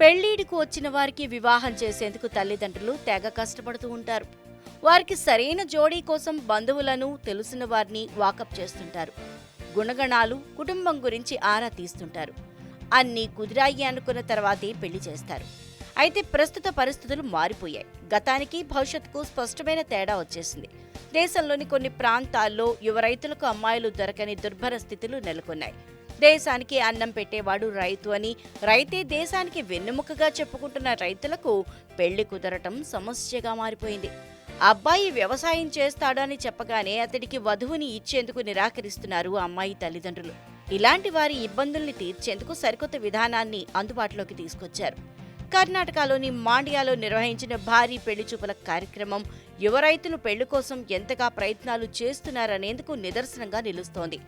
పెళ్ళిడికి వచ్చిన వారికి వివాహం చేసేందుకు తల్లిదండ్రులు తెగ కష్టపడుతూ ఉంటారు. వారికి సరైన జోడీ కోసం బంధువులను తెలిసిన వారిని వాకప్ చేస్తుంటారు. గుణగణాలు కుటుంబం గురించి ఆరా తీస్తుంటారు. అన్నీ కుదిరాయి అనుకున్న తర్వాతే పెళ్ళి చేస్తారు. అయితే ప్రస్తుత పరిస్థితులు మారిపోయాయి. గతానికి భవిష్యత్తుకు స్పష్టమైన తేడా వచ్చేసింది. దేశంలోని కొన్ని ప్రాంతాల్లో యువ రైతులకు అమ్మాయిలు దొరకని దుర్భర స్థితులు నెలకొన్నాయి. దేశానికి అన్నం పెట్టేవాడు రైతు అని. రైతే దేశానికి వెన్నెముకగా చెప్పుకుంటున్న రైతులకు పెళ్ళి కుదరటం సమస్యగా మారిపోయింది. అబ్బాయి వ్యవసాయం చేస్తాడని చెప్పగానే అతడికి వధువుని ఇచ్చేందుకు నిరాకరిస్తున్నారు అమ్మాయి తల్లిదండ్రులు. ఇలాంటి వారి ఇబ్బందుల్ని తీర్చేందుకు సరికొత్త విధానాన్ని అందుబాటులోకి తీసుకొచ్చారు. కర్ణాటకలోని మాండ్యాలో నిర్వహించిన భారీ పెళ్ళి చూపుల కార్యక్రమం యువ రైతులు పెళ్ళి కోసం ఎంతగా ప్రయత్నాలు చేస్తున్నారనేందుకు నిదర్శనంగా నిలుస్తోంది.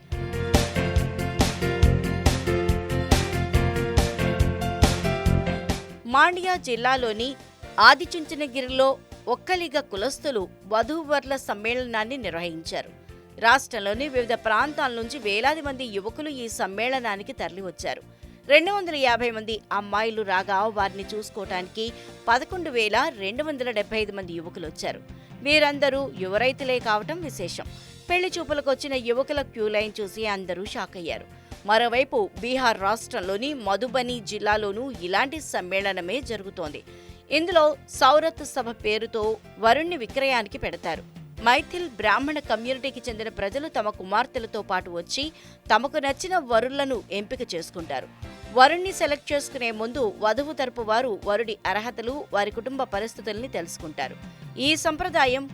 మాండ్యా జిల్లాలోని ఆదిచుంచనగిరిలో ఒక్కలిగ కులస్తులు వధూవర్ల సమ్మేళనాన్ని నిర్వహించారు. రాష్ట్రంలోని వివిధ ప్రాంతాల నుంచి వేలాది మంది యువకులు ఈ సమ్మేళనానికి తరలివచ్చారు. రెండు వందల యాభై మంది అమ్మాయిలు రాగా వారిని చూసుకోవటానికి పదకొండు వేల రెండు వందల డెబ్బై ఐదు మంది యువకులు వచ్చారు. వీరందరూ యువ రైతులే కావటం విశేషం. పెళ్ళి చూపులకు వచ్చిన యువకుల క్యూ లైన్ చూసి అందరూ షాక్ అయ్యారు మరోవైపు బీహార్ రాష్ట్రంలోని మధుబని జిల్లాలోనూ ఇలాంటి సమ్మేళనమే జరుగుతోంది. ఇందులో సౌరత్ సభ పేరుతో వరుణ్ణి విక్రయానికి పెడతారు. మైథిల్ బ్రాహ్మణ కమ్యూనిటీకి చెందిన ప్రజలు తమ కుమార్తెలతో పాటు వచ్చి తమకు నచ్చిన వరులను ఎంపిక చేసుకుంటారు. వరుణ్ణి సెలెక్ట్ చేసుకునే ముందు వధువు తరపు వారు వరుడి అర్హతలు వారి కుటుంబ పరిస్థితుల్ని తెలుసుకుంటారు. ఈ సంప్రదాయం